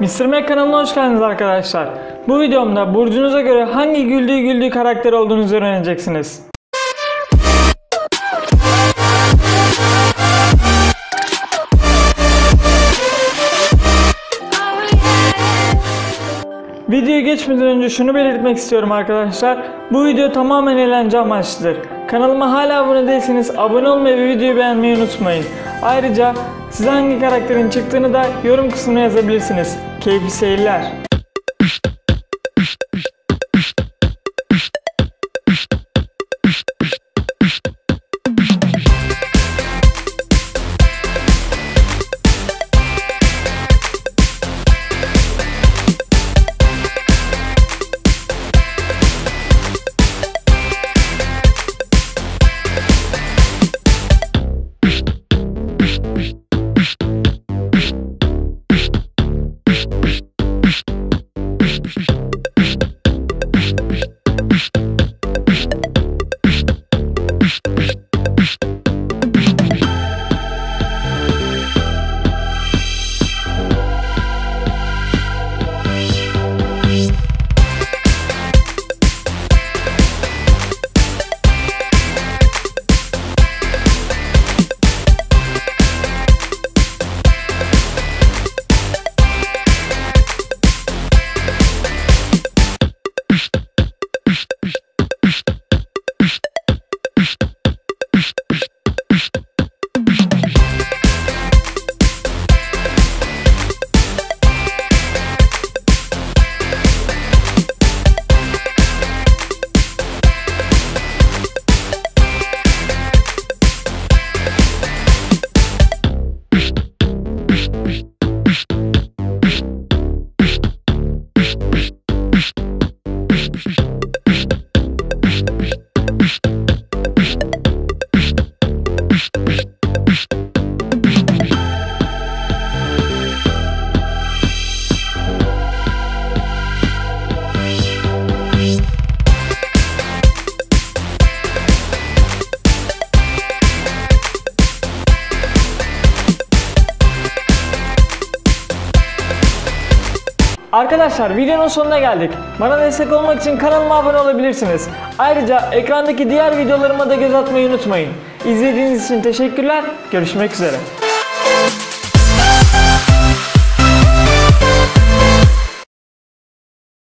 Mr. Mac kanalına hoş geldiniz arkadaşlar. Bu videomda burcunuza göre hangi güldüğü güldüğü karakter olduğunuzu öğreneceksiniz. Videoya geçmeden önce şunu belirtmek istiyorum arkadaşlar. Bu video tamamen eğlence amaçlıdır. Kanalıma hala abone değilseniz abone olmayı ve videoyu beğenmeyi unutmayın. Ayrıca size hangi karakterin çıktığını da yorum kısmına yazabilirsiniz. Keyifli seyirler. Arkadaşlar videonun sonuna geldik. Bana destek olmak için kanalıma abone olabilirsiniz. Ayrıca ekrandaki diğer videolarıma da göz atmayı unutmayın. İzlediğiniz için teşekkürler. Görüşmek üzere.